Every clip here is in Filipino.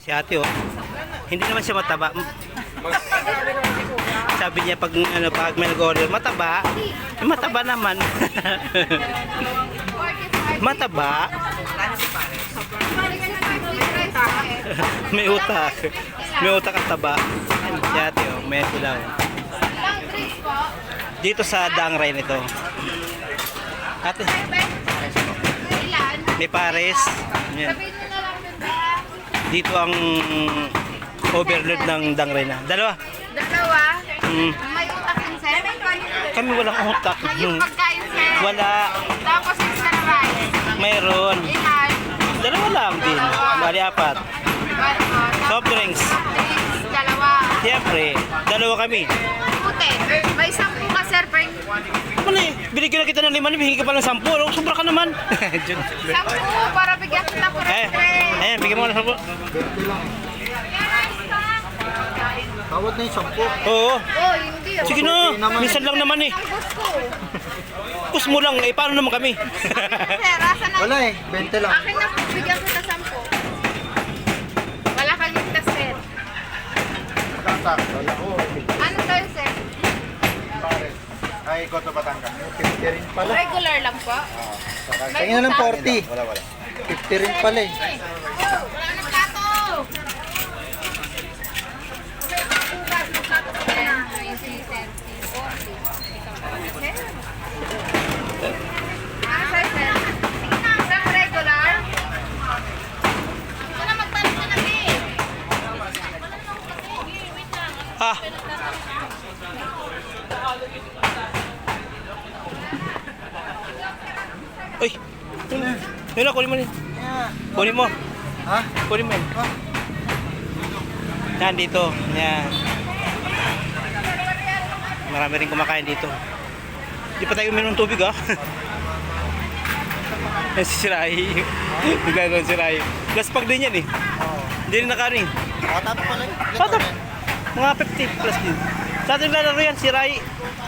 Si ate oh. Hindi naman siya mataba. Sabi niya pag ano pag may nag-order, mataba. Eh, mataba naman. mataba. may utak. May utak at taba. Si ate oh, may po? Dito sa Dangray nito. Ate, may pares. Yan. Sabihin mo na lang din ba? Dito ang overload ng Dangray na. Dalawa. Dalawa? Mm. May utak din, sir? Kami walang utak. Yung pagkain, sir? Wala. Tapos extra rice. Mayroon. Ilan? Dalawa lang din. Bali apat. Soft drinks. Dalawa. Siyempre, dalawa kami. Puti. May sampu ka, sir. Bring Ano eh, binigyan na kita ng lima, hingi ka pa ng sampu. Oh, sobra ka naman. Sampu para bigyan kita po eh, ayan, bigyan mo ng sampu. Tawad na yung sampu. Oo. Oh, hindi. oh. Sige na, minsan lang naman eh. Ang gusto. Mo lang, eh paano naman kami? Sir, asa na? Wala eh, 20 lang. Akin na po, bigyan kita sampu. Wala kang ligtas, sir. Kanta, wala ko. Ano tayo, sir? Pares. Ay, Goto Batangas. 50 rin pala. Regular lang po. Tingnan ng 40. Wala, wala. 50 rin pala eh. Uy, yun na, kunin mo rin. Kunin mo. Ha? Kunin mo yun. Yan, dito. Yan. Marami rin kumakain dito. Di pa tayo uminom tubig, ah. Yan si Siray. Yung gagawin si Siray. Plus pag din yan, eh. Hindi rin nakarin. Nakatato pala eh. Ito Patap. Mga 50 plus din. Sa atin lalaro yan, si Rai.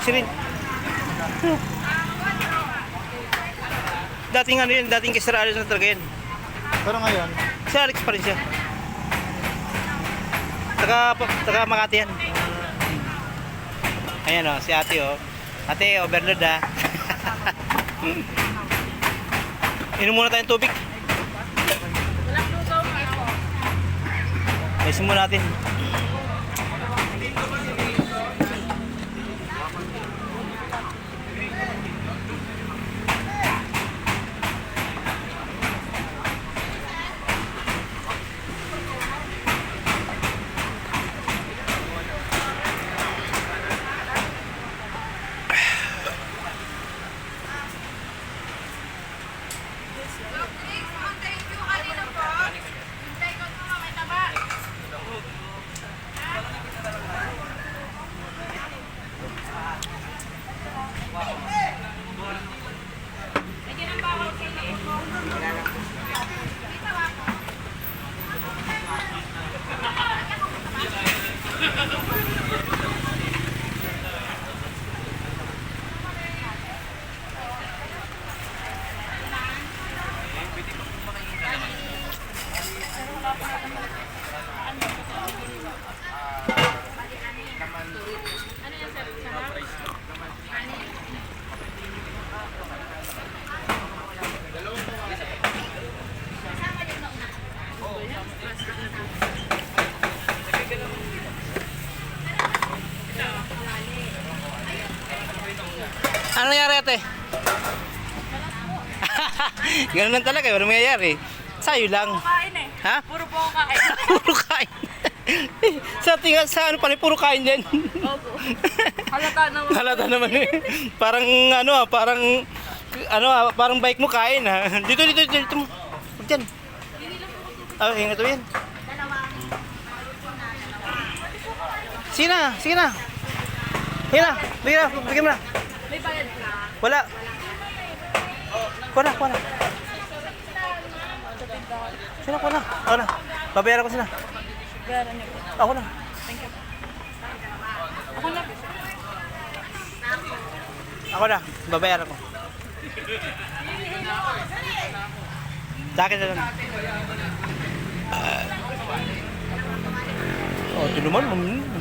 Si Rin. Dating ano yun, dating kay Sir Alex na talaga yan. Pero ngayon, Si Alex pa rin siya. Taga, taga Makati yan. Ayan o, si ate o. Ate, overload ah. Inom muna tayong tubig. Ayusin muna natin. Ano nangyari ate? Ganun lang talaga, walang mangyayari. Sa'yo lang. Kain eh. Ha? Puro po ako kain. puro kain. sa tinga, sa ano pala, puro kain din. Opo. Halata naman. Halata naman eh. Parang ano ah, parang ano ah, parang bike mo kain ha. Dito, dito, dito. dito. Huwag dyan. Ah, hinga to yan. Sige na, sige na. Sige na, bigyan na, bigyan mo na. May bayad ka. Wala. Kuha na, kuha na. Sino, kuha na. Ako na. Babayaran ko sila. Bayaran niyo po. Ako na. Thank you. Ako na. Ako na. Babayaran ko. Sa akin na lang. Ito naman, mm.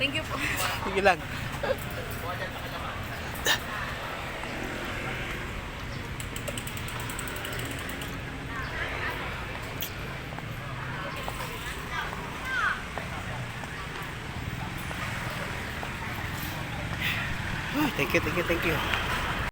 Thank you po. Sige lang. Thank you, thank you, thank you.